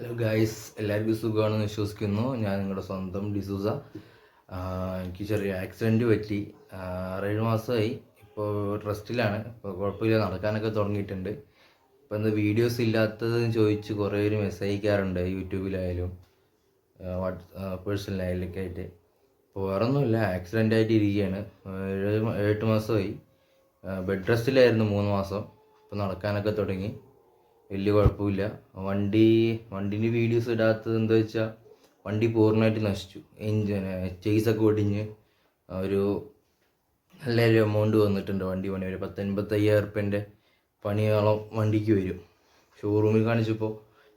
Hello guys എല്ലാവർക്കും സുഖമാണെന്ന് വിശ്വസിക്കുന്നു. ഞാൻ നിങ്ങളുടെ സ്വന്തം ഡിസൂസ. എനിക്ക് ചെറിയ ആക്സിഡന്റ് പറ്റി. ആറേഴ് മാസമായി. ഇപ്പോൾ ട്രസ്റ്റിലാണ് ഇപ്പോൾ കുഴപ്പമില്ല. നടക്കാനൊക്കെ തുടങ്ങിയിട്ടുണ്ട്. ഇപ്പോൾ എന്താ വീഡിയോസ് ഇല്ലാത്തതെന്ന് ചോദിച്ച് കുറേ പേര് മെസ്സേജ് അയക്കാറുണ്ട് യൂട്യൂബിലായാലും പേഴ്സണലായാലൊക്കെ ആയിട്ട്. ഇപ്പോൾ വേറൊന്നുമില്ല. ആക്സിഡന്റ് ആയിട്ട് ഇരിക്കുകയാണ്. ഏഴ് എട്ട് മാസമായി. ബെഡ് റെസ്റ്റിലായിരുന്നു മൂന്ന് മാസം. ഇപ്പോൾ നടക്കാനൊക്കെ തുടങ്ങി. വലിയ കുഴപ്പമില്ല. വണ്ടി വണ്ടീന്റെ വീഡിയോസ് ഇടാത്തത് എന്താ വെച്ചാൽ വണ്ടി പൂർണമായിട്ട് നശിച്ചു. എഞ്ചിൻ ചേസൊക്കെ ഒടിഞ്ഞ് ഒരു നല്ലൊരു എമൗണ്ട് വന്നിട്ടുണ്ട് വണ്ടി പണി. ഒരു പത്തൊൻപത്തയ്യായിരം റുപ്യന്റെ പണിയോളം വണ്ടിക്ക് വരും. ഷോറൂമിൽ കാണിച്ചപ്പോൾ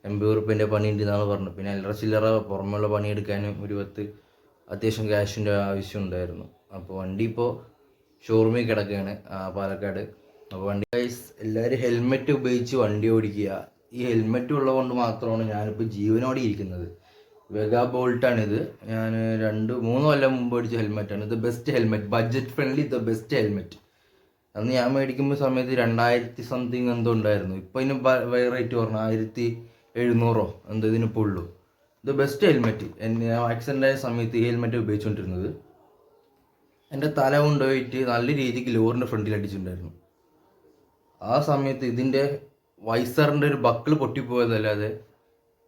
എൺപത് റുപ്യന്റെ പണി ഉണ്ട് എന്നാണ് പറഞ്ഞത്. പിന്നെ അല്ലറ ചില്ലറ പുറമെയുള്ള പണിയെടുക്കാനും ഒരു പത്ത് അത്യാവശ്യം ക്യാഷിന്റെ ആവശ്യം ഉണ്ടായിരുന്നു. അപ്പോൾ വണ്ടി ഇപ്പോൾ ഷോറൂമിൽ കിടക്കുകയാണ് പാലക്കാട്. അപ്പോൾ വണ്ടി ഗൈസ് എല്ലാവരും ഹെൽമെറ്റ് ഉപയോഗിച്ച് വണ്ടി ഓടിക്കുക. ഈ ഹെൽമെറ്റ് ഉള്ളതുകൊണ്ട് മാത്രമാണ് ഞാനിപ്പോൾ ജീവനോടെ ഇരിക്കുന്നത്. വെഗ ബോൾട്ടാണിത് ഞാൻ രണ്ട് മൂന്ന് കൊല്ലം മുമ്പ് അടിച്ച ഹെൽമെറ്റാണ് ഇത് best helmet budget friendly the best helmet അന്ന് ഞാൻ മേടിക്കുമ്പോൾ സമയത്ത് രണ്ടായിരത്തി സംതിങ് എന്തോ ഉണ്ടായിരുന്നു. ഇപ്പം ഇതിന് റേറ്റ് പറഞ്ഞു ആയിരത്തി എഴുന്നൂറോ എന്തോ ഇതിനിപ്പോൾ ഉള്ളൂ. ഇത് ബെസ്റ്റ് ഹെൽമെറ്റ് എന്നെ ആക്സിഡന്റ് ആയ സമയത്ത് ഈ ഹെൽമെറ്റ് ഉപയോഗിച്ചുകൊണ്ടിരുന്നത് എന്റെ തല കൊണ്ടുപോയിട്ട് നല്ല രീതിക്ക് ലോറിന്റെ ഫ്രണ്ടിൽ അടിച്ചിട്ടുണ്ടായിരുന്നു. ആ സമയത്ത് ഇതിന്റെ വൈസറിന്റെ ഒരു ബക്കിൾ പൊട്ടിപ്പോയതല്ലാതെ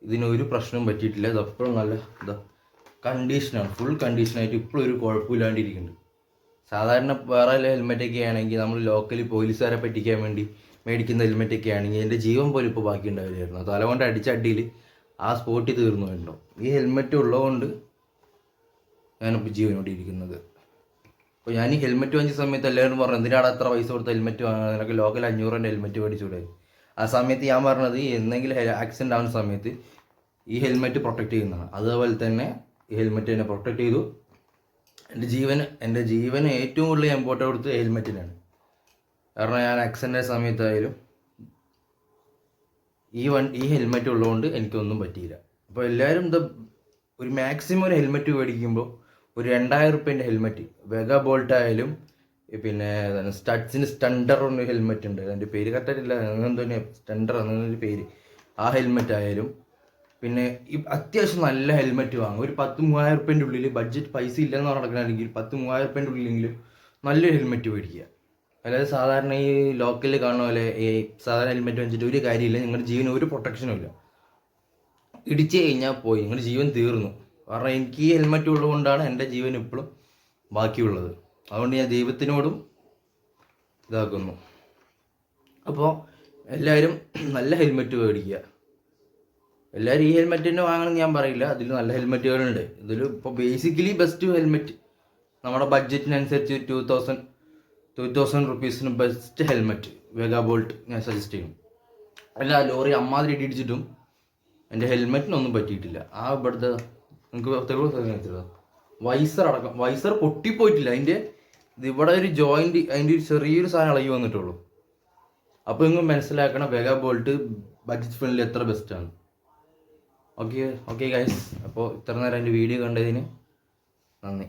ഇതിന് ഒരു പ്രശ്നവും പറ്റിയിട്ടില്ല. ഇത് അപ്പോഴും നല്ല ഇതാ കണ്ടീഷനാണ്. ഫുൾ കണ്ടീഷനായിട്ട് ഇപ്പോഴും ഒരു കുഴപ്പമില്ലാണ്ടിരിക്കുന്നുണ്ട്. സാധാരണ വേറെ ഹെൽമെറ്റൊക്കെ ആണെങ്കിൽ നമ്മൾ ലോക്കലി പോലീസുകാരെ പറ്റിക്കാൻ വേണ്ടി മേടിക്കുന്ന ഹെൽമെറ്റൊക്കെ ആണെങ്കിൽ എന്റെ ജീവൻ പോലും ഇപ്പോൾ ബാക്കി ഉണ്ടാവില്ലായിരുന്നു. തല കൊണ്ട് അടിച്ച അടിയിൽ ആ സ്പോട്ടിൽ തീർന്നു വേണ്ടോ ഈ ഹെൽമെറ്റ് ഉള്ളതുകൊണ്ട് ഞാനിപ്പോൾ ജീവനോടെ ഇരിക്കുന്നത്. അപ്പോൾ ഞാൻ ഈ ഹെൽമെറ്റ് വാങ്ങിച്ച സമയത്ത് എല്ലാവരും പറഞ്ഞു എന്തിനാണ് അത്ര പൈസ കൊടുത്ത് ഹെൽമെറ്റ് വാങ്ങുന്നത് നിനക്ക് ലോക്കൽ അഞ്ഞൂറിന്റെ ഹെൽമെറ്റ് മേടിച്ചൂടെ? ആ സമയത്ത് ഞാൻ പറഞ്ഞത് എന്തെങ്കിലും ആക്സിഡന്റ് ആവുന്ന സമയത്ത് ഈ ഹെൽമെറ്റ് പ്രൊട്ടക്റ്റ് ചെയ്യുന്നതാണ്. അതുപോലെ തന്നെ ഈ ഹെൽമെറ്റ് എന്നെ പ്രൊട്ടക്റ്റ് ചെയ്തു. എന്റെ ജീവൻ എന്റെ ജീവന് ഏറ്റവും കൂടുതൽ ഇമ്പോർട്ടന്റ് കൊടുത്ത് ഹെൽമെറ്റിനാണ് കാരണം ഞാൻ ആക്സിഡന്റ് സമയത്തായാലും ഈ വൺ ഈ ഹെൽമെറ്റ് ഉള്ളതുകൊണ്ട് എനിക്കൊന്നും പറ്റിയില്ല. അപ്പോൾ എല്ലാവരും ഇത് ഒരു മാക്സിമം ഒരു ഹെൽമെറ്റ് മേടിക്കുമ്പോൾ ഒരു രണ്ടായിരം റുപ്യന്റെ ഹെൽമെറ്റ്. വെഗ ബോൾട്ട് ആയാലും പിന്നെ സ്റ്റഡ്സിന് സ്റ്റണ്ടർ എന്ന ഹെൽമെറ്റ് ഉണ്ട്. അതിന്റെ പേര് കറക്റ്റായിട്ടില്ല. അങ്ങനെ സ്റ്റണ്ടർ എന്നൊരു പേര്. ആ ഹെൽമെറ്റ് ആയാലും പിന്നെ ഈ അത്യാവശ്യം നല്ല ഹെൽമെറ്റ് വാങ്ങും. ഒരു പത്ത് മൂവായിരം റുപ്യന്റെ ഉള്ളിൽ ബഡ്ജറ്റ് പൈസ ഇല്ലെന്ന് നടക്കണമെങ്കിൽ പത്ത് മൂവായിരം റുപ്യന്റെ ഉള്ളിലെങ്കിലും നല്ലൊരു ഹെൽമെറ്റ് മേടിക്കുക. അല്ലാതെ സാധാരണ ഈ ലോക്കലിൽ കാണുന്ന പോലെ ഈ സാധാരണ ഹെൽമെറ്റ് വെച്ചിട്ട് ഒരു കാര്യമില്ല. നിങ്ങളുടെ ജീവന് ഒരു പ്രൊട്ടക്ഷനും ഇല്ല. ഇടിച്ചു കഴിഞ്ഞാൽ പോയി. നിങ്ങളുടെ ജീവൻ തീർന്നു. കാരണം എനിക്ക് ഈ ഹെൽമെറ്റ് ഉള്ളതുകൊണ്ടാണ് എന്റെ ജീവൻ ഇപ്പോഴും ബാക്കിയുള്ളത്. അതുകൊണ്ട് ഞാൻ ദൈവത്തിനോടും ഇതാക്കുന്നു. അപ്പോൾ എല്ലാവരും നല്ല ഹെൽമെറ്റ് മേടിക്കുക. എല്ലാവരും ഈ ഹെൽമെറ്റ് തന്നെ വാങ്ങണമെന്ന് ഞാൻ പറയില്ല. അതിൽ നല്ല ഹെൽമെറ്റുകളുണ്ട് ഇതിൽ ഇപ്പോൾ ബേസിക്കലി ബെസ്റ്റ് ഹെൽമെറ്റ് നമ്മുടെ ബഡ്ജറ്റിനനുസരിച്ച് ടു തൗസൻഡ് ടു തൗസൻഡ് റുപ്പീസിന് ബെസ്റ്റ് ഹെൽമെറ്റ് വെഗാ ബോൾട്ട് ഞാൻ സജസ്റ്റ് ചെയ്യും. അല്ല ലോറി അമ്മാതിരി ഇടിച്ചിട്ടും എന്റെ ഹെൽമെറ്റിനൊന്നും പറ്റിയിട്ടില്ല. ആ ഇവിടുത്തെ നിങ്ങൾക്ക് തെളിവ് വൈസർ അടക്കം വൈസർ പൊട്ടിപ്പോയിട്ടില്ല. അതിന്റെ ഇവിടെ ഒരു ജോയിന്റ് അതിന്റെ ഒരു ചെറിയൊരു സാധനം ഇളകി വന്നിട്ടുള്ളൂ. അപ്പോൾ നിങ്ങൾ മനസ്സിലാക്കണം വെഗ ബോൾട്ട് ബഡ്ജറ്റ് ഫ്രണ്ടിൽ എത്ര ബെസ്റ്റാണ് ഓക്കെ ഓക്കെ ഗൈസ് അപ്പോൾ ഇത്ര നേരം എന്റെ വീഡിയോ കണ്ടതിന് നന്ദി.